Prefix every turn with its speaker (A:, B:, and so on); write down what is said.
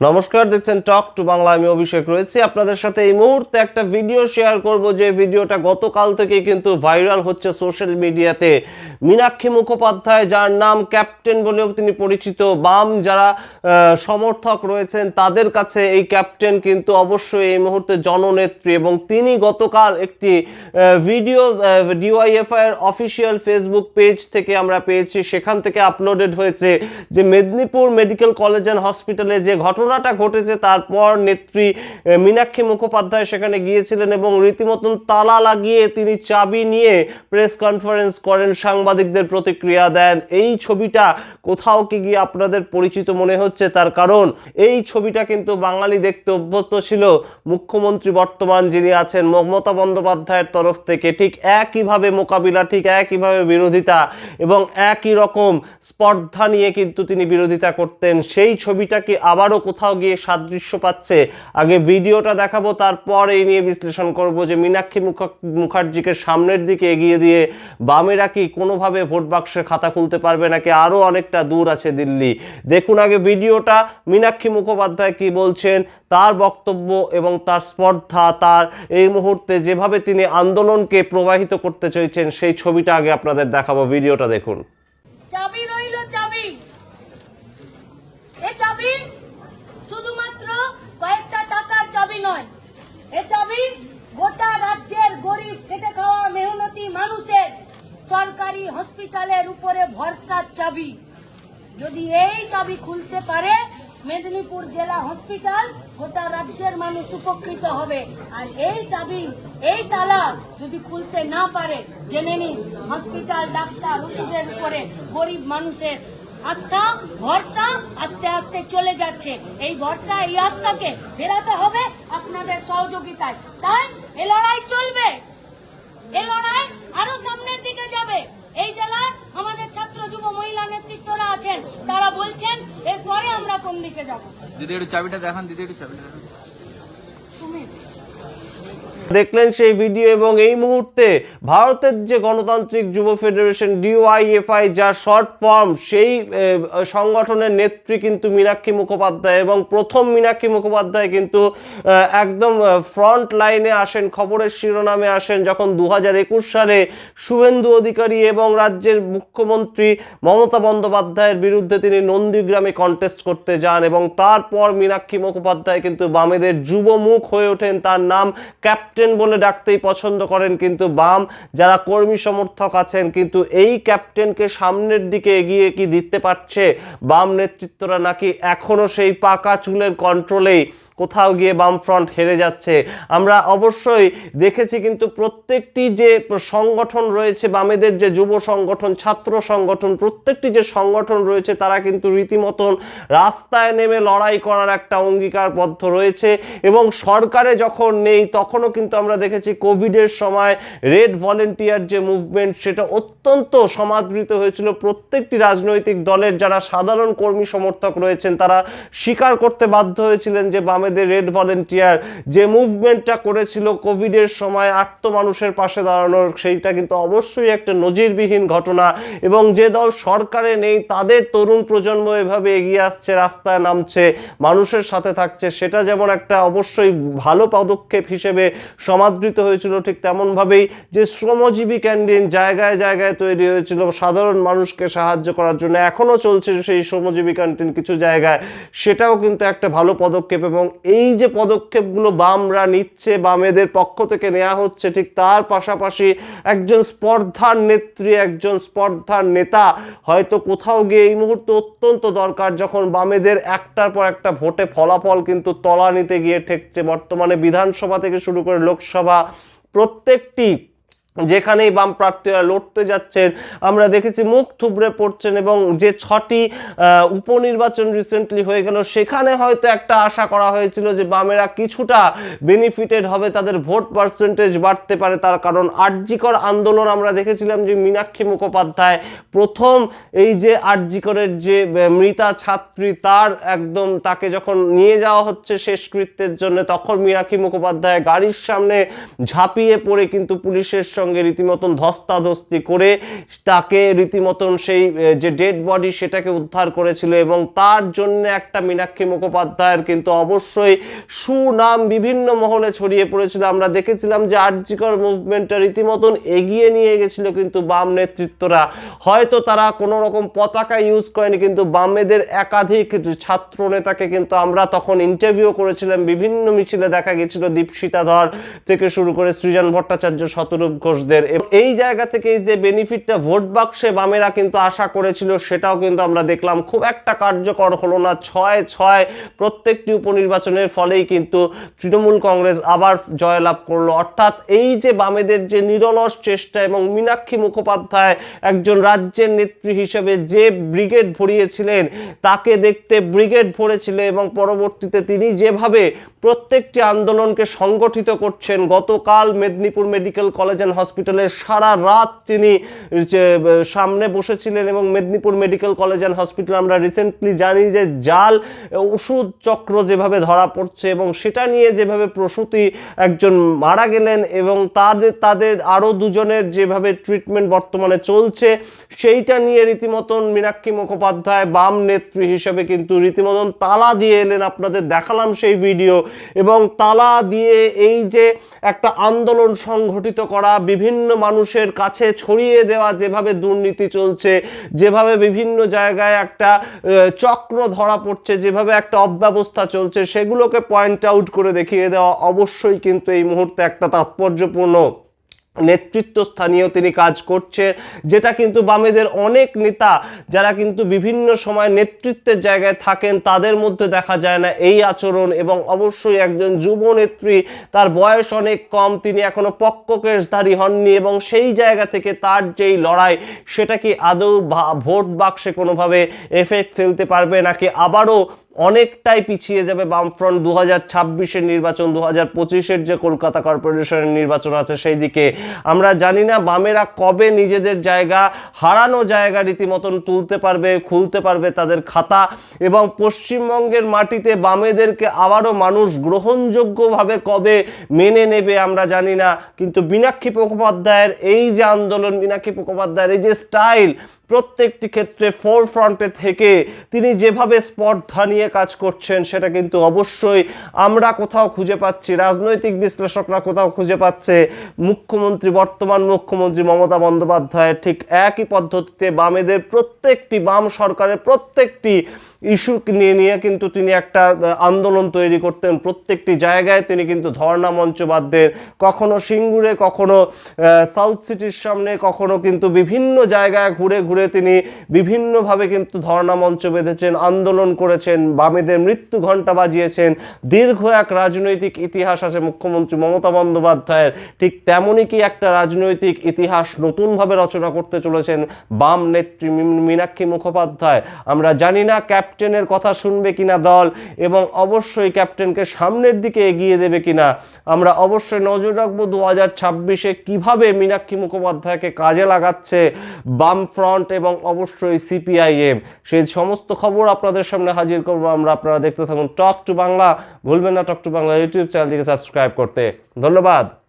A: নমস্কার, দেখছেন টক টু বাংলা। আমি অভিষেক রয়েছি। আপনাদের সাথে এই মুহূর্তে একটা ভিডিও শেয়ার করব, যে ভিডিওটা গতকাল থেকে কিন্তু ভাইরাল হচ্ছে সোশ্যাল মিডিয়াতে। মীনাক্ষী মুখোপাধ্যায়, যার নাম ক্যাপ্টেন বলেও তিনি পরিচিত। বাম যারা সমর্থক রয়েছেন, তাদের কাছে এই ক্যাপ্টেন কিন্তু অবশ্যই এই মুহূর্তে জননেত্রী এবং তিনি গতকাল একটি ভিডিও ডিওয়াইএফআই এর অফিসিয়াল ফেসবুক পেজ থেকে আমরা পেয়েছি। সেখান থেকে আপলোডেড হয়েছে যে মেদিনীপুর মেডিকেল কলেজ অ্যান্ড হসপিটালে যে ঘটনাটা ঘটেছে, তারপর নেত্রী মীনাক্ষী মুখোপাধ্যায় সেখানে গিয়েছিলেন এবং রীতিমতন তালা লাগিয়ে তিনি চাবি নিয়ে প্রেস কনফারেন্স করেন, সাংবাদিকদের প্রতিক্রিয়া দেন। এই ছবিটা কোথাও কি গিয়ে আপনাদের পরিচিত মনে হচ্ছে? তার কারণ, এই ছবিটা কিন্তু বাঙালি দেখতে অভ্যস্ত ছিল। মুখ্যমন্ত্রী বর্তমান যিনি আছেন, মমতা বন্দ্যোপাধ্যায়ের তরফ থেকে ঠিক একইভাবে মোকাবিলা, ঠিক একইভাবে বিরোধিতা এবং একই রকম স্পর্ধা নিয়ে কিন্তু তিনি বিরোধিতা করতেন। সেই ছবিটাকে আবারও কোথাও গিয়ে সাদৃশ্য পাচ্ছে। আগে ভিডিওটা দেখাবো, তারপর এই নিয়ে বিশ্লেষণ করব যে মীনাক্ষী মুখা- মুখার্জিকে সামনের দিকে এগিয়ে দিয়ে বামেরা কি কোনোভাবে ভোট বাক্সের খাতা খুলতে পারবে নাকি আরও অনেকটা দূর আছে দিল্লি? দেখুন আগে ভিডিওটা, মীনাক্ষী মুখোপাধ্যায় কি বলছেন, তার বক্তব্য এবং তার স্পর্ধা, তার এই মুহূর্তে যেভাবে তিনি আন্দোলনকে প্রবাহিত করতে চাইছেন, সেই ছবিটা আগে আপনাদের দেখাবো, ভিডিওটা দেখুন
B: চাবি রইল চাবি এ চাবি শুধুমাত্র কয়েকটা টাকার চাবি নয় এ চাবি গোটা রাজ্যের গরিব খেটে খাওয়া মেহনতি মানুষের সরকারি হসপিটালের উপরে ভরসার চাবি। যদি এই চাবি খুলতে পারে, মেদিনীপুর জেলা হসপিটাল গোটা রাজ্যের মানুষ উপকৃত হবে। আর এই চাবি, এই তালা যদি খুলতে না পারে, জেনে নিন, হসপিটাল, ডাক্তার, ওষুধের উপরে গরিব মানুষের আস্থা, ভরসা আস্তে আস্তে চলে যাচ্ছে। এই ভরসা, এই আস্থাকে ফেরাতে হবে আপনাদের সহযোগিতায়। তাই এ লড়াই চলবে। এই লড়াই আরও সামনের দিকে যাবে। এই জেলার আমাদের ছাত্র যুব মহিলা নেতৃত্বরা আছেন। তারা বলছেন, এরপরে আমরা কোন দিকে যাব?
C: দিদি, একটু চাবিটা দেখান, দিদি, একটু চাবিটা দেখান।
A: দেখলেন সেই ভিডিও এবং এই মুহূর্তে ভারতের যে গণতান্ত্রিক যুব ফেডারেশন ডিওয়াইএফআই, যা শর্ট ফর্ম, সেই সংগঠনের নেত্রী কিন্তু মীনাক্ষী মুখোপাধ্যায় এবং প্রথম মীনাক্ষী মুখোপাধ্যায় কিন্তু একদম ফ্রন্ট লাইনে আসেন, খবরের শিরোনামে আসেন যখন দু হাজার একুশ সালে শুভেন্দু অধিকারী এবং রাজ্যের মুখ্যমন্ত্রী মমতা বন্দ্যোপাধ্যায়ের বিরুদ্ধে তিনি নন্দীগ্রামে কন্টেস্ট করতে যান এবং তারপর মীনাক্ষী মুখোপাধ্যায় কিন্তু বামেদের যুবমুখ হয়ে ওঠেন। তার নাম ক্যাপ্টেন বলে ডাকতেই পছন্দ করেন কিন্তু বাম, যারা কর্মী সমর্থক আছেন, কিন্তু এই ক্যাপ্টেনকে সামনের দিকে এগিয়ে কি দিতে পারছে? বাম নেতৃত্বরা নাকি এখনও সেই পাকা চুলের কন্ট্রোলেই কোথাও গিয়ে বামফ্রন্ট হেরে যাচ্ছে? আমরা অবশ্যই দেখেছি কিন্তু প্রত্যেকটি যে সংগঠন রয়েছে, বামেদের যে যুব সংগঠন, ছাত্র সংগঠন, প্রত্যেকটি যে সংগঠন রয়েছে, তারা কিন্তু রীতিমতন রাস্তায় নেমে লড়াই করার একটা অঙ্গীকারবদ্ধ রয়েছে এবং সরকারে যখন নেই, তখনও কিন্তু আমরা দেখেছি কোভিডের সময় রেড ভলেন্টিয়ার যে মুভমেন্ট সেটা অত্যন্ত সমাদৃত হয়েছিল। প্রত্যেকটি রাজনৈতিক দলের যারা সাধারণ কর্মী সমর্থক রয়েছেন, তারা স্বীকার করতে বাধ্য হয়েছিলেন যে বামেদের রেড ভলেন্টিয়ার যে মুভমেন্টটা করেছিল কোভিডের সময় আত্ম মানুষের পাশে দাঁড়ানোর, সেইটা কিন্তু অবশ্যই একটা নজিরবিহীন ঘটনা এবং যে দল সরকারে নেই, তাদের তরুণ প্রজন্ম এভাবে এগিয়ে আসছে, রাস্তায় নামছে, মানুষের সাথে থাকছে, সেটা যেমন একটা অবশ্যই ভালো পদক্ষেপ হিসেবে সমাদৃত হয়েছিল ঠিক তেমনভাবেই যে শ্রমজীবী ক্যান্টিন জায়গায় জায়গায় তৈরি হয়েছিল। সাধারণ মানুষকে সাহায্য করার জন্য এখনও চলছে সেই শ্রমজীবী ক্যান্টিন কিছু জায়গায়। সেটাও কিন্তু একটা ভালো পদক্ষেপ এবং এই যে পদক্ষেপগুলো বামরা নিচ্ছে বামেদের পক্ষ থেকে নেওয়া হচ্ছে ঠিক তার পাশাপাশি একজন স্পর্ধার নেত্রী, একজন স্পর্ধার নেতা হয়তো কোথাও গিয়ে এই মুহূর্তে অত্যন্ত দরকার যখন বামেদের একটার পর একটা ভোটে ফলাফল কিন্তু তলা নিতে গিয়ে ঠেকছে। বর্তমানে বিধানসভা থেকে শুরু করে লোকসভা প্রত্যেকটি যেখানেই বাম প্রার্থীরা লড়তে যাচ্ছেন, আমরা দেখেছি মুখ থুবড়ে পড়ছেন এবং যে ছটি উপনির্বাচন রিসেন্টলি হয়ে গেল, সেখানে হয়তো একটা আশা করা হয়েছিল যে বামেরা কিছুটা বেনিফিটেড হবে, তাদের ভোট পার্সেন্টেজ বাড়তে পারে, তার কারণ আর্যিকর আন্দোলন আমরা দেখেছিলাম যে মীনাক্ষী মুখোপাধ্যায় প্রথম এই যে আর্যিকরের যে মৃতা ছাত্রী, তার একদম তাকে যখন নিয়ে যাওয়া হচ্ছে শেষকৃত্যের জন্য, তখন মীনাক্ষী মুখোপাধ্যায় গাড়ির সামনে ঝাঁপিয়ে পড়ে, কিন্তু পুলিশের সঙ্গে রীতিমতন ধস্তাধস্তি করে তাকে রীতিমতন সেই যে ডেড বডি সেটাকে উদ্ধার করেছিল এবং তার জন্য একটা মীনাক্ষী মুখোপাধ্যায়ের কিন্তু অবশ্যই সুনাম বিভিন্ন মহলে ছড়িয়ে পড়েছিল। আমরা দেখেছিলাম যে আর্জিকর মুভমেন্টটা রীতিমতন এগিয়ে নিয়ে গেছিল কিন্তু বাম নেতৃত্বরা। হয়তো তারা কোনো রকম পতাকা ইউজ করেনি কিন্তু বামেদের একাধিক ছাত্র নেতাকে কিন্তু আমরা তখন ইন্টারভিউ করেছিলাম। বিভিন্ন মিছিলে দেখা গেছিল দীপশিতা ধর থেকে শুরু করে সৃজন ভট্টাচার্য শতরূপ ঘোষদের এই জায়গা থেকে যে বেনিফিটটা ভোট বাক্সে বামেরা কিন্তু আশা করেছিল, সেটাও কিন্তু আমরা দেখলাম। খুব একটা কার্যকর হলো না। ছয় ছয় প্রত্যেকটি উপনির্বাচনের ফলেই কিন্তু তৃণমূল কংগ্রেস আবার জয়লাভ করল। অর্থাৎ এই যে বামেদের যে নিরলস চেষ্টা এবং মীনাক্ষী মুখোপাধ্যায় একজন রাজ্যের নেত্রী হিসেবে যে ব্রিগেড ভরিয়েছিলেন, তাকে দেখতে ব্রিগেড ভরেছিল এবং পরবর্তীতে তিনি যেভাবে প্রত্যেকটি আন্দোলনকে সংগঠিত করছেন, গতকাল মেদিনীপুর মেডিকেল কলেজ অ্যান্ড হসপিটালে সারা রাত তিনি সামনে বসেছিলেন এবং Medinipur medical college and hospital আমরা রিসেন্টলি জানি যে জাল ওষুধ চক্র যেভাবে ধরা পড়ছে এবং সেটা নিয়ে যেভাবে প্রসূতি একজন মারা গেলেন এবং তাদের তাদের আরও দুজনের যেভাবে ট্রিটমেন্ট বর্তমানে চলছে, সেইটা নিয়ে রীতিমতন মীনাক্ষী মুখোপাধ্যায় বাম নেত্রী হিসেবে কিন্তু রীতিমতন তালা দিয়ে এলেন আপনাদের দেখালাম সেই ভিডিও এবং তালা দিয়ে এই যে একটা আন্দোলন সংগঠিত করা বিভিন্ন মানুষের কাছে ছড়িয়ে দেওয়া, যেভাবে দুর্নীতি চলছে, যেভাবে বিভিন্ন জায়গায় একটা চক্র ধরা পড়ছে, যেভাবে একটা অব্যবস্থা চলছে, সেগুলোকে পয়েন্ট আউট করে দেখিয়ে দেওয়া অবশ্যই কিন্তু এই মুহূর্তে একটা তাৎপর্যপূর্ণ। নেতৃত্ব স্থানীয় তিনি কাজ করছে যেটা কিন্তু বামেদের অনেক নেতা যারা কিন্তু বিভিন্ন সময় নেতৃত্বের জায়গায় থাকেন, তাদের মধ্যে দেখা যায় না এই আচরণ এবং অবশ্যই একজন যুব নেত্রী, তার বয়স অনেক কম, তিনি এখনও পক্ককেশধারী হননি এবং সেই জায়গা থেকে তার যেই লড়াই, সেটা কি আদৌ ভোট বাক্সে কোনোভাবে এফেক্ট ফেলতে পারবে নাকি আবারও অনেকটাই পিছিয়ে যাবে বামফ্রন্ট। দু হাজার ছাব্বিশের নির্বাচন দু হাজার পঁচিশের যে কলকাতা কর্পোরেশনের নির্বাচন আছে সেই দিকে। আমরা জানি না বামেরা কবে নিজেদের জায়গা, হারানো জায়গা রীতিমতন তুলতে পারবে, খুলতে পারবে তাদের খাতা এবং পশ্চিমবঙ্গের মাটিতে বামেদেরকে আবারও মানুষ গ্রহণযোগ্যভাবে কবে মেনে নেবে আমরা জানি না। কিন্তু মীনাক্ষী মুখোপাধ্যায়ের এই যে আন্দোলন, মীনাক্ষী মুখোপাধ্যায়ের এই যে স্টাইল প্রত্যেকটি ক্ষেত্রে ফোর ফ্রন্টে থেকে তিনি যেভাবে স্পর্ধা কাজ করছেন, সেটা কিন্তু অবশ্যই আমরা কোথাও খুঁজে পাচ্ছি, রাজনৈতিক বিশ্লেষকরা কোথাও খুঁজে পাচ্ছে। মুখ্যমন্ত্রী, বর্তমান মুখ্যমন্ত্রী মমতা বন্দ্যোপাধ্যায়ের ঠিক একই পদ্ধতিতে বামেদের প্রত্যেকটি, বাম সরকারের প্রত্যেকটি ইস্যু নিয়ে নিয়ে কিন্তু তিনি একটা আন্দোলন তৈরি করতেন। প্রত্যেকটি জায়গায় তিনি কিন্তু ধর্ণা মঞ্চ বাঁধতেন। কখনো সিঙ্গুরে, কখনো সাউথ সিটির সামনে, কখনো কিন্তু বিভিন্ন জায়গায় ঘুরে ঘুরে তিনি বিভিন্নভাবে কিন্তু ধর্ণা মঞ্চ বেঁধেছেন, আন্দোলন করেছেন, বামেদের মৃত্যু ঘণ্টা বাজিয়েছেন। দীর্ঘ এক রাজনৈতিক ইতিহাস আছে মুখ্যমন্ত্রী মমতা বন্দ্যোপাধ্যায়ের। ঠিক তেমনই কি একটা রাজনৈতিক ইতিহাস নতুনভাবে রচনা করতে চলেছেন বাম নেত্রী মীনাক্ষী মুখোপাধ্যায়। আমরা জানি না ক্যাপ্টেনের কথা শুনবে কিনা দল এবং অবশ্যই ক্যাপ্টেনকে সামনের দিকে এগিয়ে দেবে কিনা? আমরা অবশ্যই নজর রাখব দু হাজার ছাব্বিশে কীভাবে মীনাক্ষী মুখোপাধ্যায়কে কাজে লাগাচ্ছে বাম ফ্রন্ট এবং অবশ্যই সিপিআইএম। সেই সমস্ত খবর আপনাদের সামনে হাজির করব। আমরা আপনারা দেখতে থাকুন টক টু বাংলা। ভুলবেন না টক টু বাংলা ইউটিউব চ্যানেলটিকে সাবস্ক্রাইব করতে। ধন্যবাদ।